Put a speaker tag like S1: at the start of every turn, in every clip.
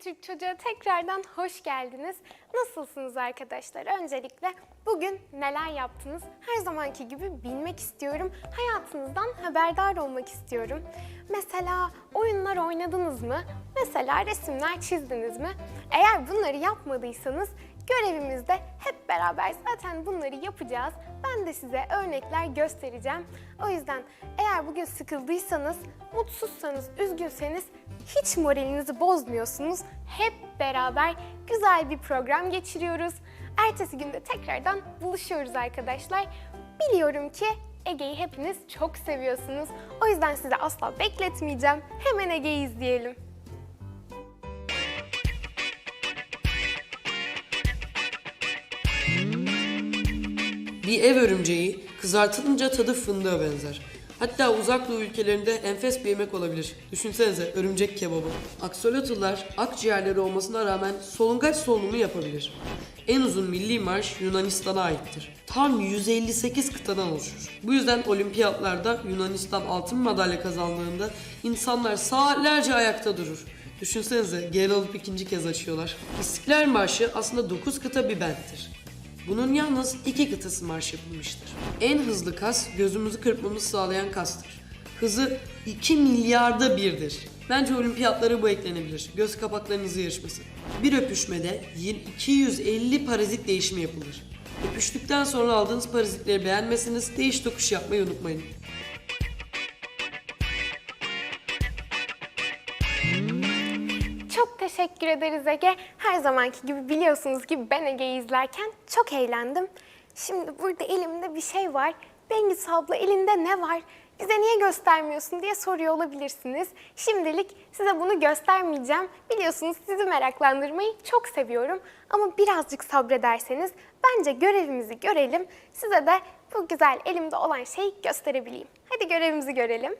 S1: 7 Türk Çocuğa tekrardan hoş geldiniz. Nasılsınız arkadaşlar? Öncelikle bugün neler yaptınız? Her zamanki gibi bilmek istiyorum. Hayatınızdan haberdar olmak istiyorum. Mesela oyunlar oynadınız mı? Mesela resimler çizdiniz mi? Eğer bunları yapmadıysanız görevimizde hep beraber zaten bunları yapacağız. Ben de size örnekler göstereceğim. O yüzden eğer bugün sıkıldıysanız, mutsuzsanız, üzgünseniz hiç moralinizi bozmuyorsunuz. Hep beraber güzel bir program geçiriyoruz. Ertesi günde tekrardan buluşuyoruz arkadaşlar. Biliyorum ki Ege'yi hepiniz çok seviyorsunuz. O yüzden sizi asla bekletmeyeceğim. Hemen Ege'yi izleyelim.
S2: Bir ev örümceği kızartılınca tadı fındığa benzer. Hatta uzak doğu ülkelerinde enfes bir yemek olabilir. Düşünsenize örümcek kebabı. Aksolotlular akciğerleri olmasına rağmen solungaç solunumu yapabilir. En uzun milli marş Yunanistan'a aittir. Tam 158 kıtadan oluşur. Bu yüzden olimpiyatlarda Yunanistan altın madalya kazandığında insanlar saatlerce ayakta durur. Düşünsenize geri alıp ikinci kez açıyorlar. İstiklal Marşı aslında 9 kıta bir benttir. Bunun yalnız iki kıtası marş yapılmıştır. En hızlı kas gözümüzü kırpmamızı sağlayan kastır. Hızı 2 milyarda birdir. Bence olimpiyatlara bu eklenebilir. Göz kapaklarınızı yarışması. Bir öpüşmede 250 parazit değişimi yapılır. Öpüştükten sonra aldığınız parazitleri beğenmesiniz, değiş tokuş yapmayı unutmayın.
S1: Teşekkür ederiz Ege. Her zamanki gibi biliyorsunuz ki ben Ege'yi izlerken çok eğlendim. Şimdi burada elimde bir şey var. Bengüs abla elinde ne var? Bize niye göstermiyorsun diye soruyor olabilirsiniz. Şimdilik size bunu göstermeyeceğim. Biliyorsunuz sizi meraklandırmayı çok seviyorum. Ama birazcık sabrederseniz bence görevimizi görelim. Size de bu güzel elimde olan şeyi gösterebileyim. Hadi görevimizi görelim.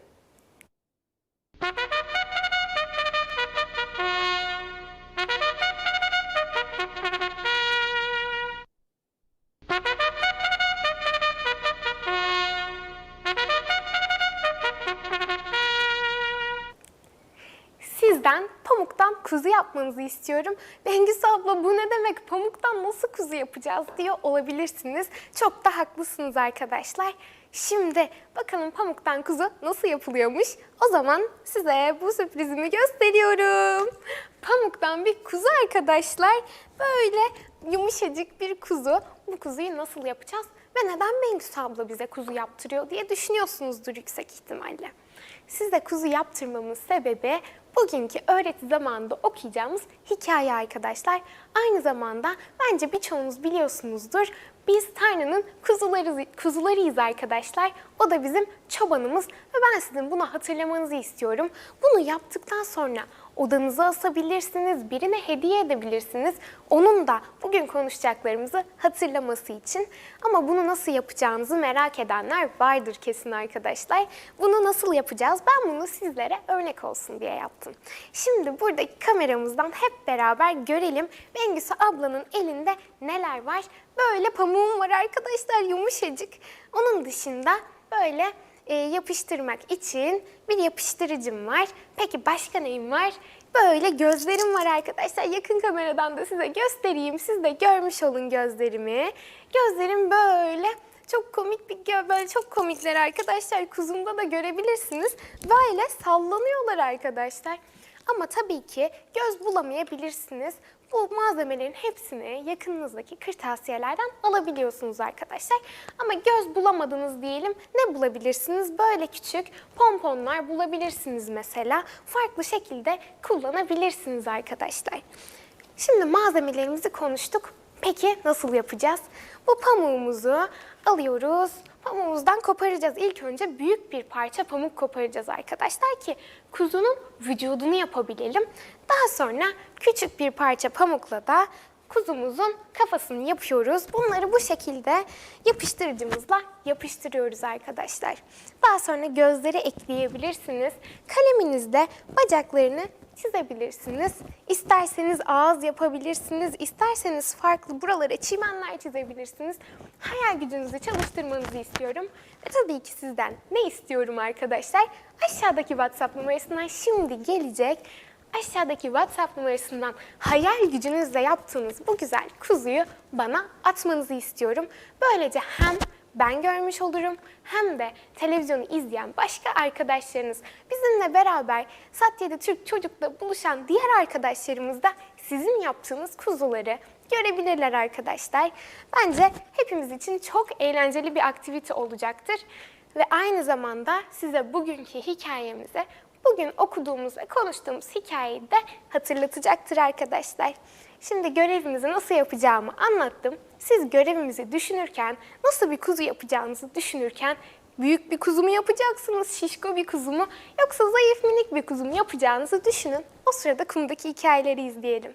S1: Pamuktan kuzu yapmanızı istiyorum. Bengüs abla bu ne demek? Pamuktan nasıl kuzu yapacağız diyor olabilirsiniz. Çok da haklısınız arkadaşlar. Şimdi bakalım pamuktan kuzu nasıl yapılıyormuş? O zaman size bu sürprizimi gösteriyorum. Pamuktan bir kuzu arkadaşlar. Böyle yumuşacık bir kuzu. Bu kuzuyu nasıl yapacağız? Ve neden Bengüs abla bize kuzu yaptırıyor diye düşünüyorsunuzdur yüksek ihtimalle. Size kuzu yaptırmamın sebebi bugünkü öğreti zamanında okuyacağımız hikaye arkadaşlar. Aynı zamanda bence birçoğunuz biliyorsunuzdur. Biz Tanrı'nın kuzuları, kuzularıyız arkadaşlar. O da bizim çobanımız ve ben sizin bunu hatırlamanızı istiyorum. Bunu yaptıktan sonra odanıza asabilirsiniz, birine hediye edebilirsiniz. Onun da bugün konuşacaklarımızı hatırlaması için. Ama bunu nasıl yapacağınızı merak edenler vardır kesin arkadaşlar. Bunu nasıl yapacağız? Ben bunu sizlere örnek olsun diye yaptım. Şimdi buradaki kameramızdan hep beraber görelim. Bengüsü ablanın elinde neler var? Böyle pamuğum var arkadaşlar yumuşacık. Onun dışında böyle e, yapıştırmak için bir yapıştırıcım var. Peki başka neyim var? Böyle gözlerim var arkadaşlar. Yakın kameradan da size göstereyim. Siz de görmüş olun gözlerimi. Gözlerim böyle çok komik bir böyle çok komikler arkadaşlar. Kuzumda da görebilirsiniz. Böyle sallanıyorlar arkadaşlar. Ama tabii ki göz bulamayabilirsiniz. Bu malzemelerin hepsini yakınınızdaki kırtasiyelerden alabiliyorsunuz arkadaşlar. Ama göz bulamadınız diyelim. Ne bulabilirsiniz? Böyle küçük pomponlar bulabilirsiniz mesela. Farklı şekilde kullanabilirsiniz arkadaşlar. Şimdi malzemelerimizi konuştuk. Peki nasıl yapacağız? Bu pamuğumuzu alıyoruz. Pamuğumuzdan koparacağız. İlk önce büyük bir parça pamuk koparacağız arkadaşlar ki kuzunun vücudunu yapabilelim. Daha sonra küçük bir parça pamukla da kuzumuzun kafasını yapıyoruz. Bunları bu şekilde yapıştırıcımızla yapıştırıyoruz arkadaşlar. Daha sonra gözleri ekleyebilirsiniz. Kaleminizle bacaklarını çizebilirsiniz. İsterseniz ağız yapabilirsiniz. İsterseniz farklı buralara çimenler çizebilirsiniz. Hayal gücünüzü çalıştırmanızı istiyorum. Ve tabii ki sizden ne istiyorum arkadaşlar? Aşağıdaki WhatsApp numarasından şimdi gelecek aşağıdaki WhatsApp numarasından hayal gücünüzle yaptığınız bu güzel kuzuyu bana atmanızı istiyorum. Böylece hem ben görmüş olurum hem de televizyonu izleyen başka arkadaşlarınız bizimle beraber Satyede Türk Çocuk'la buluşan diğer arkadaşlarımız da sizin yaptığınız kuzuları görebilirler arkadaşlar. Bence hepimiz için çok eğlenceli bir aktivite olacaktır. Ve aynı zamanda size bugünkü hikayemize, bugün okuduğumuz ve konuştuğumuz hikayeyi de hatırlatacaktır arkadaşlar. Şimdi görevimizi nasıl yapacağımı anlattım. Siz görevimizi düşünürken, nasıl bir kuzu yapacağınızı düşünürken büyük bir kuzu mu yapacaksınız, şişko bir kuzu mu yoksa zayıf minik bir kuzu mu yapacağınızı düşünün. O sırada kumdaki hikayeleri izleyelim.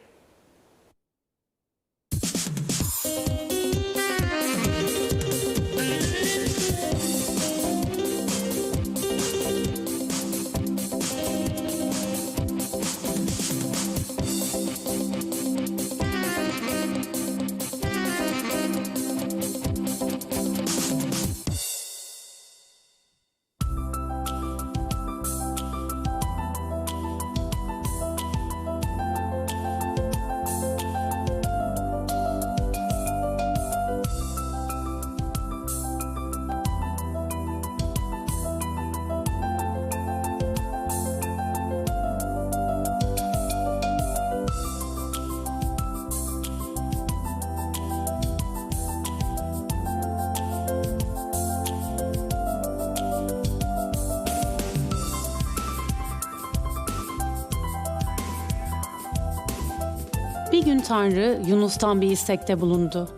S3: Bir gün Tanrı Yunus'tan bir istekte bulundu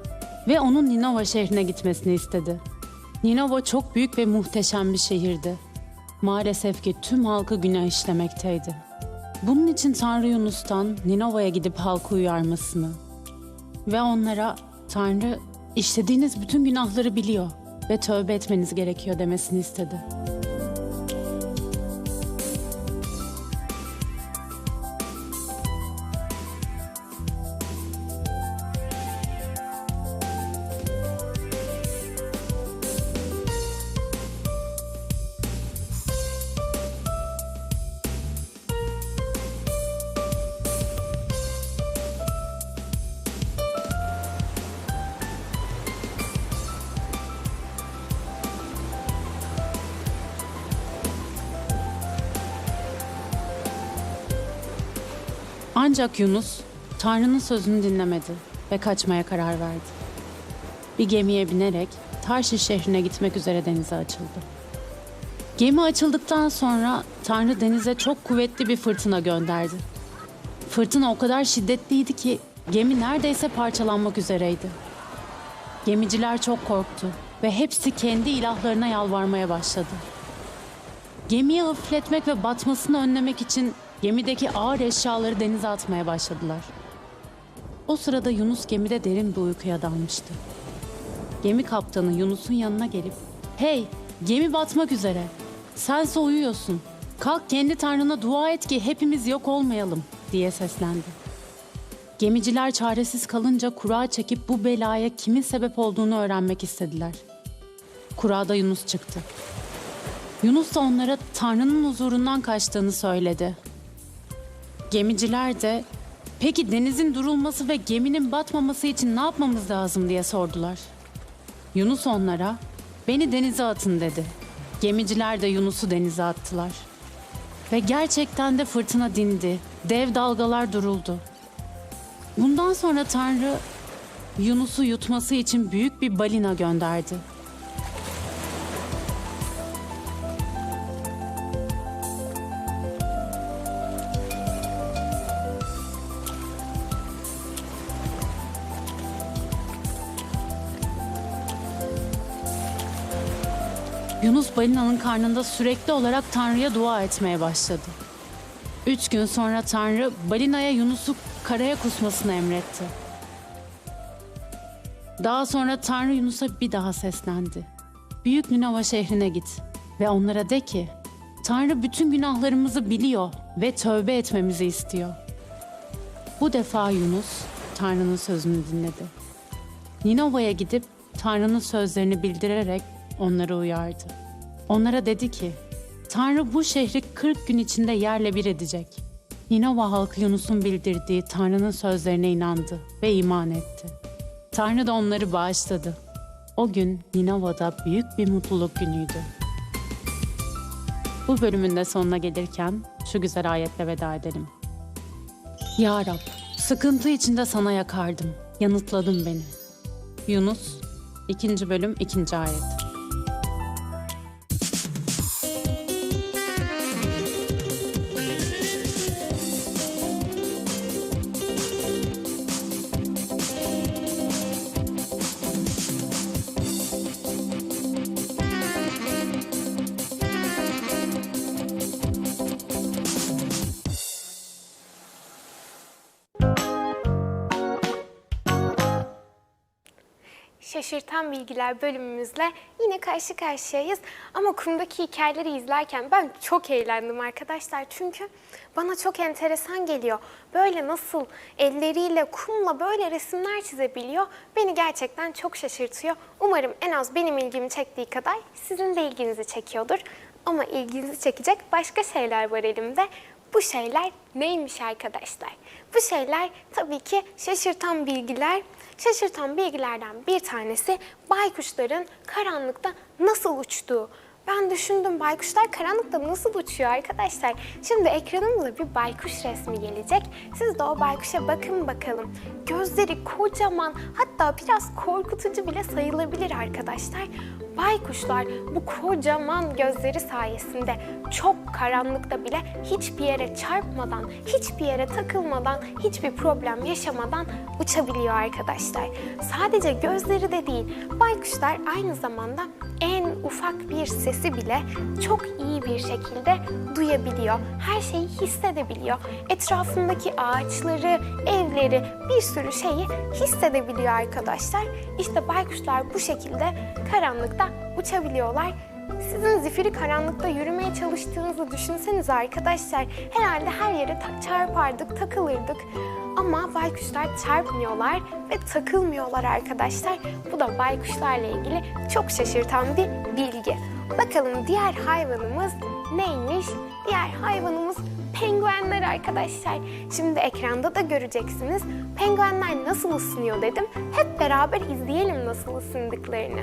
S3: ve onun Ninova şehrine gitmesini istedi. Ninova çok büyük ve muhteşem bir şehirdi. Maalesef ki tüm halkı günah işlemekteydi. Bunun için Tanrı Yunus'tan Ninova'ya gidip halkı uyarmasını ve onlara Tanrı işlediğiniz bütün günahları biliyor ve tövbe etmeniz gerekiyor demesini istedi. Ancak Yunus Tanrı'nın sözünü dinlemedi ve kaçmaya karar verdi. Bir gemiye binerek Tarşiş şehrine gitmek üzere denize açıldı. Gemi açıldıktan sonra Tanrı denize çok kuvvetli bir fırtına gönderdi. Fırtına o kadar şiddetliydi ki gemi neredeyse parçalanmak üzereydi. Gemiciler çok korktu ve hepsi kendi ilahlarına yalvarmaya başladı. Gemiyi hafifletmek ve batmasını önlemek için gemideki ağır eşyaları denize atmaya başladılar. O sırada Yunus gemide derin bir uykuya dalmıştı. Gemi kaptanı Yunus'un yanına gelip "Hey, gemi batmak üzere. Sense uyuyorsun. Kalk kendi tanrına dua et ki hepimiz yok olmayalım." diye seslendi. Gemiciler çaresiz kalınca kurağa çekip bu belaya kimin sebep olduğunu öğrenmek istediler. Kurada Yunus çıktı. Yunus da onlara Tanrı'nın huzurundan kaçtığını söyledi. Gemiciler de peki denizin durulması ve geminin batmaması için ne yapmamız lazım diye sordular. Yunus onlara beni denize atın dedi. Gemiciler de Yunus'u denize attılar. Ve gerçekten de fırtına dindi. Dev dalgalar duruldu. Bundan sonra Tanrı Yunus'u yutması için büyük bir balina gönderdi. Balinanın karnında sürekli olarak Tanrı'ya dua etmeye başladı. Üç gün sonra Tanrı balinaya Yunus'u karaya kusmasını emretti. Daha sonra Tanrı Yunus'a bir daha seslendi. Büyük Ninova şehrine git ve onlara de ki Tanrı bütün günahlarımızı biliyor ve tövbe etmemizi istiyor. Bu defa Yunus Tanrı'nın sözünü dinledi. Ninova'ya gidip Tanrı'nın sözlerini bildirerek onları uyardı. Onlara dedi ki, Tanrı bu şehri 40 gün içinde yerle bir edecek. Ninova halkı Yunus'un bildirdiği Tanrı'nın sözlerine inandı ve iman etti. Tanrı da onları bağışladı. O gün Ninova'da büyük bir mutluluk günüydü. Bu bölümün de sonuna gelirken şu güzel ayetle veda edelim. Ya Rab, sıkıntı içinde sana yakardım, yanıtladın beni. Yunus 2. bölüm 2. ayet.
S1: Şaşırtan Bilgiler bölümümüzle yine karşı karşıyayız. Ama kumdaki hikayeleri izlerken ben çok eğlendim arkadaşlar. Çünkü bana çok enteresan geliyor. Böyle nasıl elleriyle kumla böyle resimler çizebiliyor beni gerçekten çok şaşırtıyor. Umarım en az benim ilgimi çektiği kadar sizin de ilginizi çekiyordur. Ama ilginizi çekecek başka şeyler var elimde. Bu şeyler neymiş arkadaşlar? Bu şeyler tabii ki şaşırtan bilgiler. Şaşırtan bilgilerden bir tanesi baykuşların karanlıkta nasıl uçtuğu. Ben düşündüm baykuşlar karanlıkta nasıl uçuyor arkadaşlar? Şimdi ekranımıza bir baykuş resmi gelecek. Siz de o baykuşa bakın bakalım. Gözleri kocaman hatta biraz korkutucu bile sayılabilir arkadaşlar. Baykuşlar bu kocaman gözleri sayesinde çok karanlıkta bile hiçbir yere çarpmadan, hiçbir yere takılmadan, hiçbir problem yaşamadan uçabiliyor arkadaşlar. Sadece gözleri de değil, baykuşlar aynı zamanda en ufak bir sesi bile çok iyi bir şekilde duyabiliyor. Her şeyi hissedebiliyor. Etrafındaki ağaçları, evleri, bir sürü şeyi hissedebiliyor arkadaşlar. İşte baykuşlar bu şekilde karanlıkta uçabiliyorlar. Sizin zifiri karanlıkta yürümeye çalıştığınızı düşünseniz arkadaşlar. Herhalde her yere ta- çarpardık, takılırdık. Ama baykuşlar çarpmıyorlar ve takılmıyorlar arkadaşlar. Bu da baykuşlarla ilgili çok şaşırtan bir bilgi. Bakalım diğer hayvanımız neymiş? Diğer hayvanımız penguenler arkadaşlar. Şimdi ekranda da göreceksiniz. Penguenler nasıl ısınıyor dedim. Hep beraber izleyelim nasıl ısındıklarını.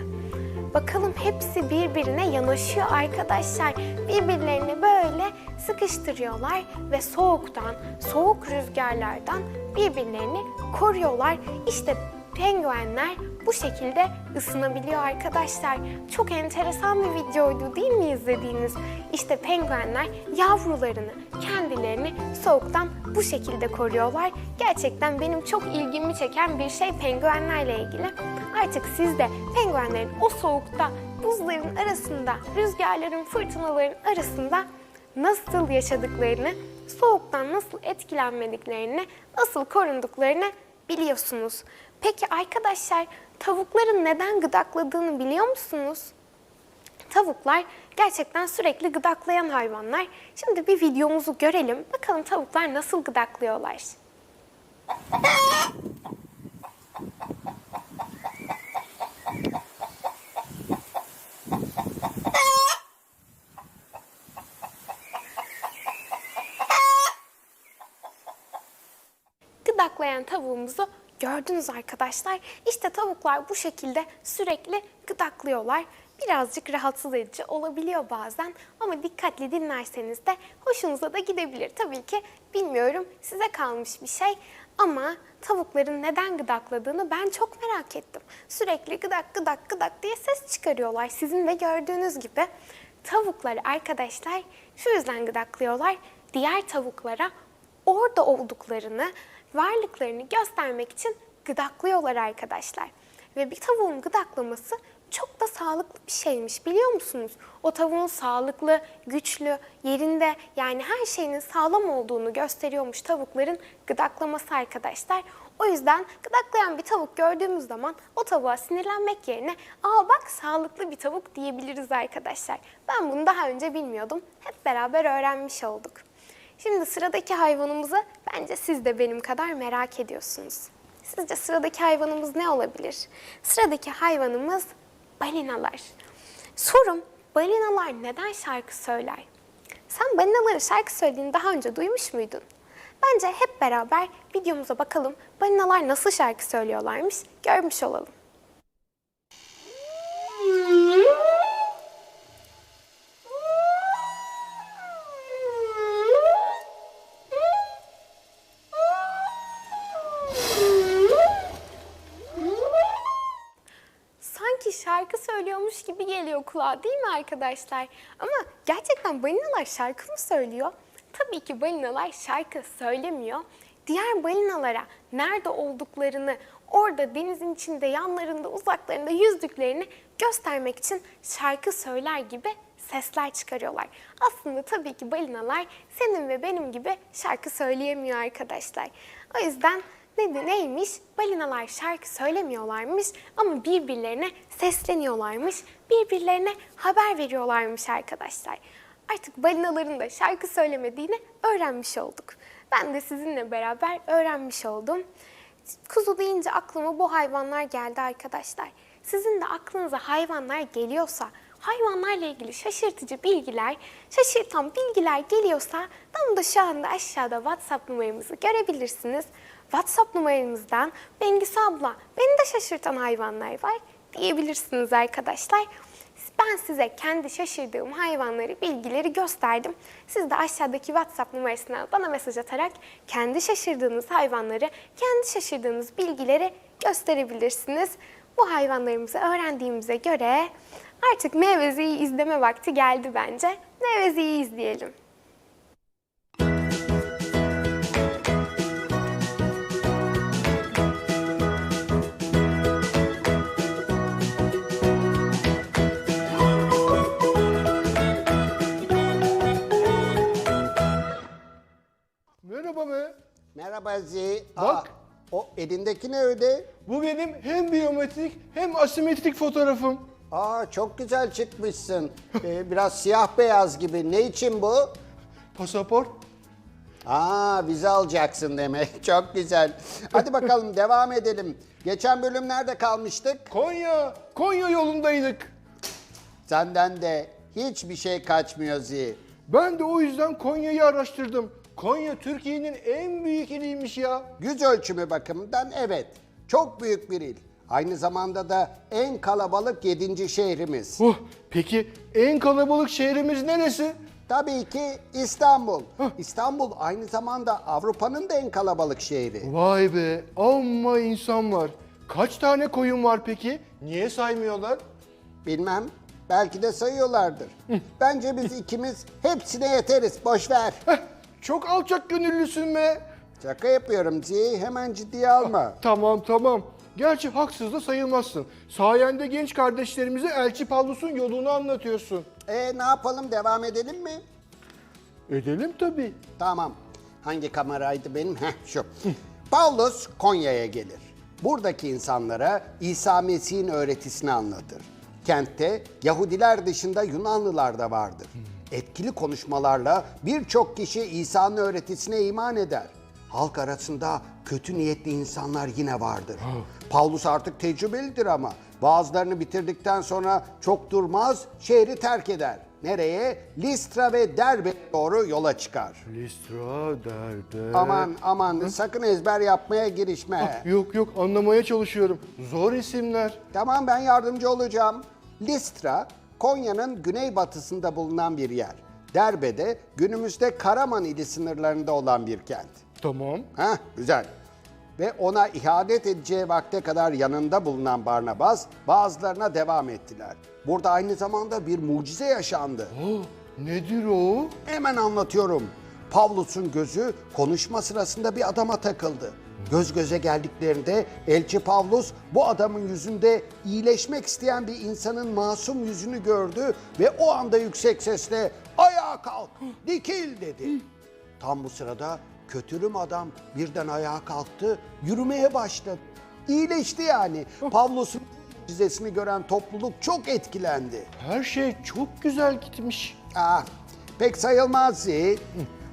S1: Bakalım hepsi birbirine yanaşıyor arkadaşlar. Birbirlerini böyle sıkıştırıyorlar ve soğuktan, soğuk rüzgarlardan birbirlerini koruyorlar. İşte penguenler bu şekilde ısınabiliyor arkadaşlar. Çok enteresan bir videoydu değil mi izlediğiniz? İşte penguenler yavrularını, kendilerini soğuktan bu şekilde koruyorlar. Gerçekten benim çok ilgimi çeken bir şey penguenlerle ilgili. Artık siz de penguenlerin o soğukta, buzların arasında, rüzgarların, fırtınaların arasında nasıl yaşadıklarını, soğuktan nasıl etkilenmediklerini, nasıl korunduklarını biliyorsunuz. Peki arkadaşlar tavukların neden gıdakladığını biliyor musunuz? Tavuklar gerçekten sürekli gıdaklayan hayvanlar. Şimdi bir videomuzu görelim. Bakalım tavuklar nasıl gıdaklıyorlar. Gıdaklayan tavuğumuzu gördünüz arkadaşlar. İşte tavuklar bu şekilde sürekli gıdaklıyorlar. Birazcık rahatsız edici olabiliyor bazen ama dikkatli dinlerseniz de hoşunuza da gidebilir. Tabii ki bilmiyorum size kalmış bir şey ama tavukların neden gıdakladığını ben çok merak ettim. Sürekli gıdak gıdak gıdak diye ses çıkarıyorlar sizin de gördüğünüz gibi. Tavukları arkadaşlar şu yüzden gıdaklıyorlar. Diğer tavuklara orada olduklarını, varlıklarını göstermek için gıdaklıyorlar arkadaşlar. Ve bir tavuğun gıdaklaması çok da sağlıklı bir şeymiş biliyor musunuz? O tavuğun sağlıklı, güçlü, yerinde yani her şeyinin sağlam olduğunu gösteriyormuş tavukların gıdaklaması arkadaşlar. O yüzden gıdaklayan bir tavuk gördüğümüz zaman o tavuğa sinirlenmek yerine aa bak sağlıklı bir tavuk diyebiliriz arkadaşlar. Ben bunu daha önce bilmiyordum. Hep beraber öğrenmiş olduk. Şimdi sıradaki hayvanımızı bence siz de benim kadar merak ediyorsunuz. Sizce sıradaki hayvanımız ne olabilir? Sıradaki hayvanımız balinalar. Sorum balinalar neden şarkı söyler? Sen balinaların şarkı söylediğini daha önce duymuş muydun? Bence hep beraber videomuza bakalım. Balinalar nasıl şarkı söylüyorlarmış görmüş olalım. Şarkı söylüyormuş gibi geliyor kulağa değil mi arkadaşlar? Ama gerçekten balinalar şarkı mı söylüyor? Tabii ki balinalar şarkı söylemiyor. Diğer balinalara nerede olduklarını, orada denizin içinde, yanlarında, uzaklarında yüzdüklerini göstermek için şarkı söyler gibi sesler çıkarıyorlar. Aslında tabii ki balinalar senin ve benim gibi şarkı söyleyemiyor arkadaşlar. O yüzden ne, neymiş? Balinalar şarkı söylemiyorlarmış ama birbirlerine sesleniyorlarmış. Birbirlerine haber veriyorlarmış arkadaşlar. Artık balinaların da şarkı söylemediğini öğrenmiş olduk. Ben de sizinle beraber öğrenmiş oldum. Kuzu deyince aklıma bu hayvanlar geldi arkadaşlar. Sizin de aklınıza hayvanlar geliyorsa, hayvanlarla ilgili şaşırtıcı bilgiler, şaşırtan bilgiler geliyorsa tam da şu anda aşağıda WhatsApp numaramızı görebilirsiniz. WhatsApp numaramızdan Bengüs abla beni de şaşırtan hayvanlar var diyebilirsiniz arkadaşlar. Ben size kendi şaşırdığım hayvanları, bilgileri gösterdim. Siz de aşağıdaki WhatsApp numarasına bana mesaj atarak kendi şaşırdığınız hayvanları, kendi şaşırdığınız bilgileri gösterebilirsiniz. Bu hayvanlarımızı öğrendiğimize göre artık Meyvezi'yi izleme vakti geldi bence. Meyvezi'yi izleyelim.
S4: Merhaba be.
S5: Merhaba Zi.
S4: Bak.
S5: Aa, o elindeki ne öyle?
S4: Bu benim hem biyometrik hem asimetrik fotoğrafım.
S5: Aa çok güzel çıkmışsın. Ee, biraz siyah beyaz gibi. Ne için bu?
S4: Pasaport.
S5: Aa vize alacaksın demek. Çok güzel. Hadi bakalım devam edelim. Geçen bölüm nerede kalmıştık?
S4: Konya. Konya yolundaydık.
S5: Senden de hiçbir şey kaçmıyor Zi.
S4: Ben de o yüzden Konya'yı araştırdım. Konya Türkiye'nin en büyük iliymiş ya.
S5: Yüz ölçümü bakımından evet. Çok büyük bir il. Aynı zamanda da en kalabalık yedinci şehrimiz.
S4: Oh, peki en kalabalık şehrimiz neresi?
S5: Tabii ki İstanbul. İstanbul aynı zamanda Avrupa'nın da en kalabalık şehri.
S4: Vay be amma insan var. Kaç tane koyun var peki? Niye saymıyorlar?
S5: Bilmem. Belki de sayıyorlardır. Bence biz ikimiz hepsine yeteriz. Boş ver.
S4: Heh, çok alçak gönüllüsün be.
S5: Şaka yapıyorum Ziyi. Hemen ciddiye alma.
S4: Tamam tamam. Gerçi haksız da sayılmazsın. Sayende genç kardeşlerimize Elçi Pavlus'un yolunu anlatıyorsun.
S5: E ne yapalım? Devam edelim mi?
S4: Edelim tabii.
S5: Tamam. Hangi kameraydı benim? Heh şu. Paulus Konya'ya gelir. Buradaki insanlara İsa Mesih'in öğretisini anlatır. Kentte Yahudiler dışında Yunanlılar da vardır. Etkili konuşmalarla birçok kişi İsa'nın öğretisine iman eder. Halk arasında kötü niyetli insanlar yine vardır. Paulus artık tecrübelidir ama bazılarını bitirdikten sonra çok durmaz, şehri terk eder. Nereye? Listra ve Derbe'ye doğru yola çıkar.
S4: Listra derde.
S5: Aman aman sakın ezber yapmaya girişme.
S4: Yok yok anlamaya çalışıyorum. Zor isimler.
S5: Tamam ben yardımcı olacağım. Listra, Konya'nın güneybatısında bulunan bir yer. Derbe'de günümüzde Karaman ili sınırlarında olan bir kent.
S4: Tamam.
S5: Ha güzel. Ve ona ihadet edeceği vakte kadar yanında bulunan Barnabas bazılarına devam ettiler. Burada aynı zamanda bir mucize yaşandı.
S4: Oh, nedir o?
S5: Hemen anlatıyorum. Pavlus'un gözü konuşma sırasında bir adama takıldı. Göz göze geldiklerinde elçi Pavlus bu adamın yüzünde iyileşmek isteyen bir insanın masum yüzünü gördü ve o anda yüksek sesle ayağa kalk, dikil dedi. Tam bu sırada kötürüm adam birden ayağa kalktı, yürümeye başladı. İyileşti yani. Pavlus'un mucizesini gören topluluk çok etkilendi.
S4: Her şey çok güzel gitmiş.
S5: Ah, pek sayılmaz.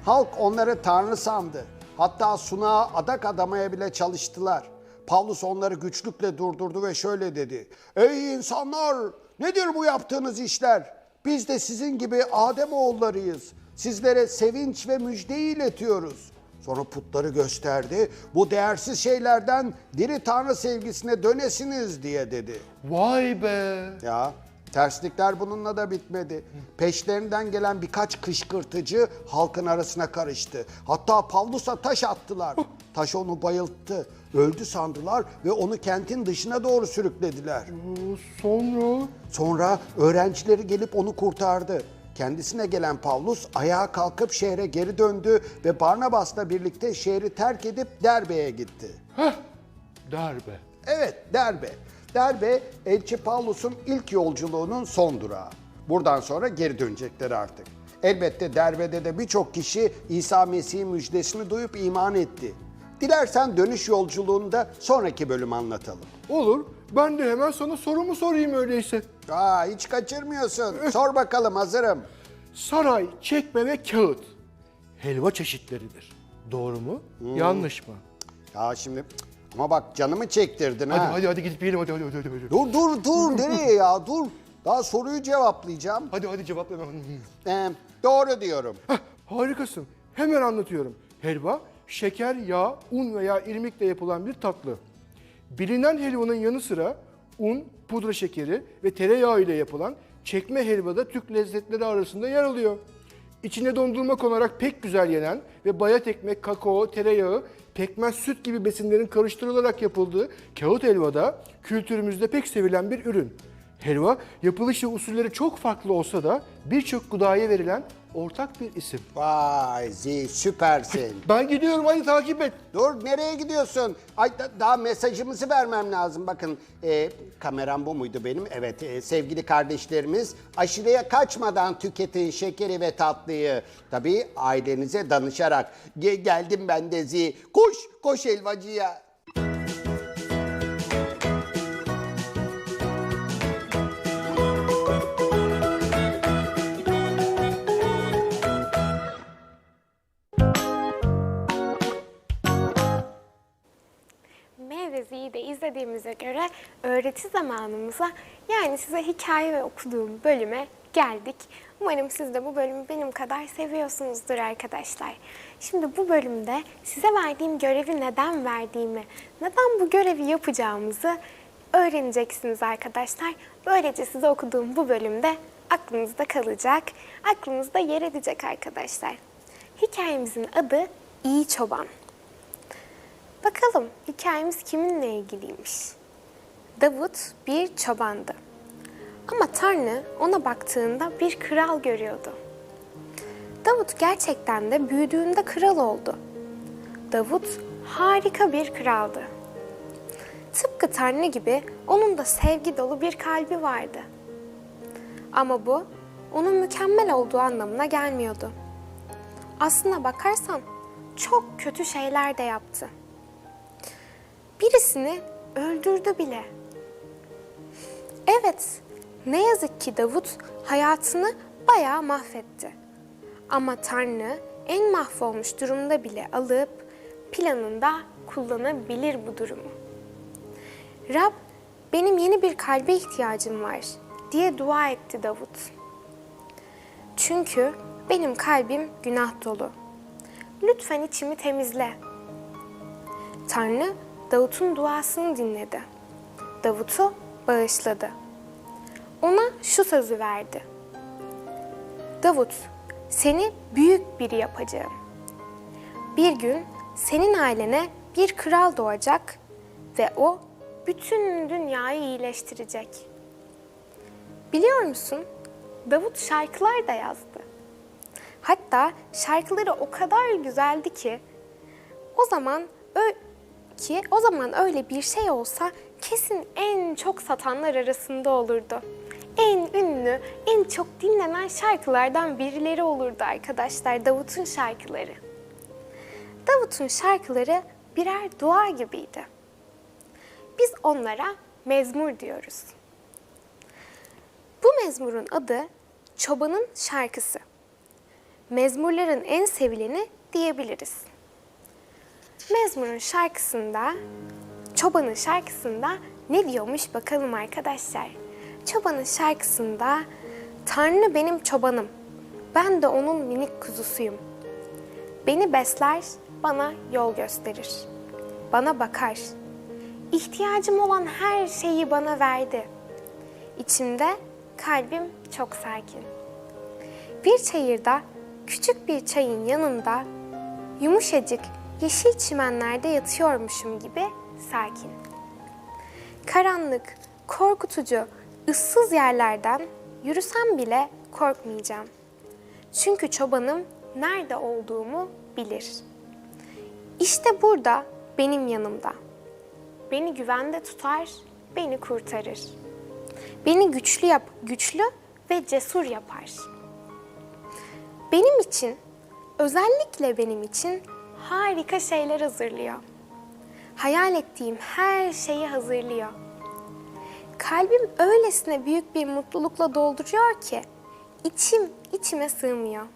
S5: Halk onları tanrı sandı. Hatta sunağa adak adamaya bile çalıştılar. Pavlus onları güçlükle durdurdu ve şöyle dedi. Ey insanlar! Nedir bu yaptığınız işler? Biz de sizin gibi Adem oğullarıyız. Sizlere sevinç ve müjdeyi iletiyoruz. Sonra putları gösterdi. Bu değersiz şeylerden diri tanrı sevgisine dönesiniz diye dedi.
S4: Vay be.
S5: Ya terslikler bununla da bitmedi. Peşlerinden gelen birkaç kışkırtıcı halkın arasına karıştı. Hatta Pavlus'a taş attılar. Taş onu bayılttı. Öldü sandılar ve onu kentin dışına doğru sürüklediler.
S4: Sonra?
S5: Sonra öğrencileri gelip onu kurtardı. Kendisine gelen Pavlus ayağa kalkıp şehre geri döndü ve Barnabas'la birlikte şehri terk edip Derbe'ye gitti.
S4: Heh. Darbe.
S5: Evet, Derbe. Derbe, Elçi Pavlus'un ilk yolculuğunun son durağı. Buradan sonra geri dönecekler artık. Elbette Derbe'de de birçok kişi İsa Mesih'in müjdesini duyup iman etti. Dilersen dönüş yolculuğunu da sonraki bölüm anlatalım.
S4: Olur. Ben de hemen sana sorumu sorayım öyleyse.
S5: Aa, hiç kaçırmıyorsun. Sor bakalım, hazırım.
S4: Saray, çekme ve kağıt. Helva çeşitleridir. Doğru mu? Yanlış mı?
S5: Ya şimdi ama bak canımı çektirdin
S4: Hadi
S5: ha.
S4: hadi hadi gidip yiyelim hadi hadi hadi. Hadi
S5: Dur dur dur nereye ya dur. Daha soruyu cevaplayacağım.
S4: hadi, hadi cevapla.
S5: Ee, doğru diyorum.
S4: Heh, harikasın. Hemen anlatıyorum. Helva, şeker, yağ, un veya irmikle yapılan bir tatlı. Bilinen helvanın yanı sıra un, pudra şekeri ve tereyağı ile yapılan çekme helva da Türk lezzetleri arasında yer alıyor. İçine dondurma konarak pek güzel yenen ve bayat ekmek, kakao, tereyağı, pekmez, süt gibi besinlerin karıştırılarak yapıldığı kağıt helva da kültürümüzde pek sevilen bir ürün. Helva yapılış ve usulleri çok farklı olsa da birçok gıdaya verilen ortak bir isim.
S5: Vay Zi süpersin.
S4: Ben gidiyorum hadi takip et.
S5: Dur nereye gidiyorsun? Ay da- daha mesajımızı vermem lazım. Bakın e, kameram bu muydu benim? Evet e, sevgili kardeşlerimiz aşırıya kaçmadan tüketin şekeri ve tatlıyı. Tabii ailenize danışarak. Ge- geldim ben de Zi. Koş koş helvacıya.
S1: Meyvezi'yi de izlediğimize göre öğreti zamanımıza yani size hikaye ve okuduğum bölüme geldik. Umarım siz de bu bölümü benim kadar seviyorsunuzdur arkadaşlar. Şimdi bu bölümde size verdiğim görevi neden verdiğimi, neden bu görevi yapacağımızı öğreneceksiniz arkadaşlar. Böylece size okuduğum bu bölümde aklınızda kalacak, aklınızda yer edecek arkadaşlar. Hikayemizin adı İyi Çoban. Bakalım hikayemiz kiminle ilgiliymiş? Davut bir çobandı. Ama Tanrı ona baktığında bir kral görüyordu. Davut gerçekten de büyüdüğünde kral oldu. Davut harika bir kraldı. Tıpkı Tanrı gibi onun da sevgi dolu bir kalbi vardı. Ama bu onun mükemmel olduğu anlamına gelmiyordu. Aslına bakarsan çok kötü şeyler de yaptı. Birisini öldürdü bile. Evet, ne yazık ki Davut hayatını bayağı mahvetti. Ama Tanrı en mahvolmuş durumda bile alıp planında kullanabilir bu durumu. Rab, benim yeni bir kalbe ihtiyacım var diye dua etti Davut. Çünkü benim kalbim günah dolu. Lütfen içimi temizle. Tanrı Davut'un duasını dinledi. Davut'u bağışladı. Ona şu sözü verdi. Davut, seni büyük biri yapacağım. Bir gün senin ailene bir kral doğacak ve o bütün dünyayı iyileştirecek. Biliyor musun? Davut şarkılar da yazdı. Hatta şarkıları o kadar güzeldi ki o zaman ki o zaman öyle bir şey olsa kesin en çok satanlar arasında olurdu. En ünlü, en çok dinlenen şarkılardan birileri olurdu arkadaşlar Davut'un şarkıları. Davut'un şarkıları birer dua gibiydi. Biz onlara mezmur diyoruz. Bu mezmurun adı Çobanın Şarkısı. Mezmurların en sevileni diyebiliriz. Mezmur'un şarkısında, Çoban'ın şarkısında ne diyormuş bakalım arkadaşlar. Çoban'ın şarkısında Tanrı benim çobanım, ben de onun minik kuzusuyum. Beni besler, bana yol gösterir. Bana bakar. İhtiyacım olan her şeyi bana verdi. İçimde kalbim çok sakin. Bir çayırda küçük bir çayın yanında yumuşacık yeşil çimenlerde yatıyormuşum gibi sakin. Karanlık, korkutucu, ıssız yerlerden yürüsem bile korkmayacağım. Çünkü çobanım nerede olduğumu bilir. İşte burada benim yanımda. Beni güvende tutar, beni kurtarır. Beni güçlü yap, güçlü ve cesur yapar. Benim için, özellikle benim için harika şeyler hazırlıyor. Hayal ettiğim her şeyi hazırlıyor. Kalbim öylesine büyük bir mutlulukla dolduruyor ki içim içime sığmıyor.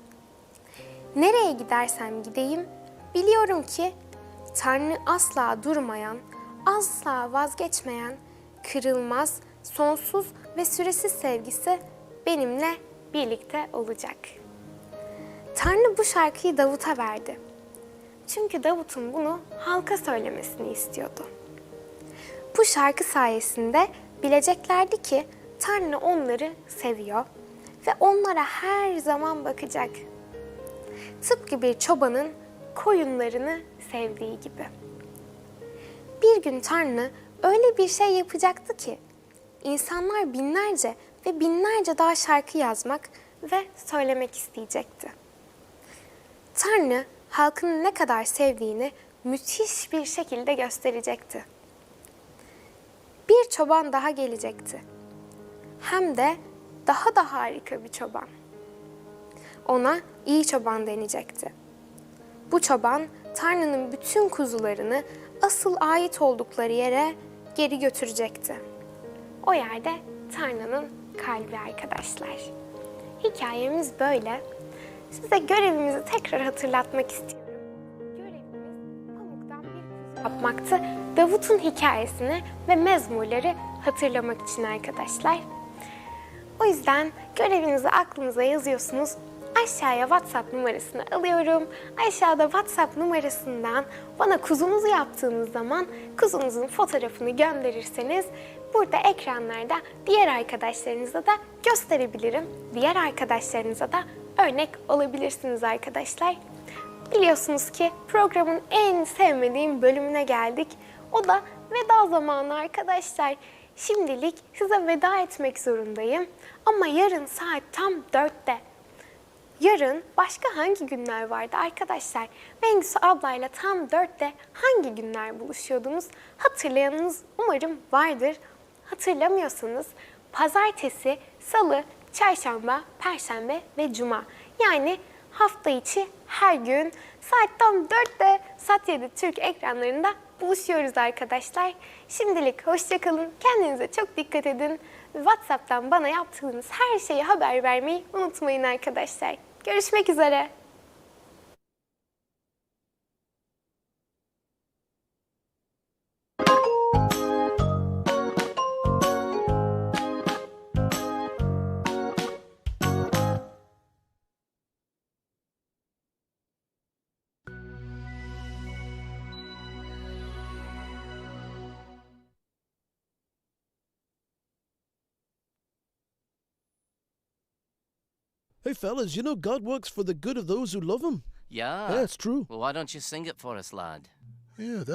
S1: Nereye gidersem gideyim biliyorum ki Tanrı asla durmayan, asla vazgeçmeyen, kırılmaz, sonsuz ve süresiz sevgisi benimle birlikte olacak. Tanrı bu şarkıyı Davut'a verdi. Çünkü Davut'un bunu halka söylemesini istiyordu. Bu şarkı sayesinde bileceklerdi ki Tanrı onları seviyor ve onlara her zaman bakacak. Tıpkı bir çobanın koyunlarını sevdiği gibi. Bir gün Tanrı öyle bir şey yapacaktı ki insanlar binlerce ve binlerce daha şarkı yazmak ve söylemek isteyecekti. Tanrı halkını ne kadar sevdiğini müthiş bir şekilde gösterecekti. Bir çoban daha gelecekti. Hem de daha da harika bir çoban. Ona iyi çoban denecekti. Bu çoban Tanrı'nın bütün kuzularını asıl ait oldukları yere geri götürecekti. O yerde Tanrı'nın kalbi arkadaşlar. Hikayemiz böyle. Size görevimizi tekrar hatırlatmak istiyorum. Görevimiz pamuktan bir kuzu yapmaktı. Davut'un hikayesini ve mezmurları hatırlamak için arkadaşlar. O yüzden görevinizi aklınıza yazıyorsunuz. Aşağıya WhatsApp numarasını alıyorum. Aşağıda WhatsApp numarasından bana kuzunuzu yaptığınız zaman kuzunuzun fotoğrafını gönderirseniz burada ekranlarda diğer arkadaşlarınıza da gösterebilirim. Diğer arkadaşlarınıza da örnek olabilirsiniz arkadaşlar. Biliyorsunuz ki programın en sevmediğim bölümüne geldik. O da veda zamanı arkadaşlar. Şimdilik size veda etmek zorundayım. Ama yarın saat tam 4'te. Yarın başka hangi günler vardı arkadaşlar? Bengüsü ablayla tam 4'te hangi günler buluşuyordunuz? Hatırlayanınız umarım vardır. Hatırlamıyorsanız pazartesi, salı, çarşamba, perşembe ve cuma. Yani hafta içi her gün saat tam 4'te Sat 7 Türk ekranlarında buluşuyoruz arkadaşlar. Şimdilik hoşçakalın. Kendinize çok dikkat edin. WhatsApp'tan bana yaptığınız her şeyi haber vermeyi unutmayın arkadaşlar. Görüşmek üzere.
S6: Hey, fellas, you know God works for the good of those who love Him.
S7: Yeah.
S6: Yeah, it's true.
S7: Well, why don't you sing it for us, lad?
S6: Yeah, that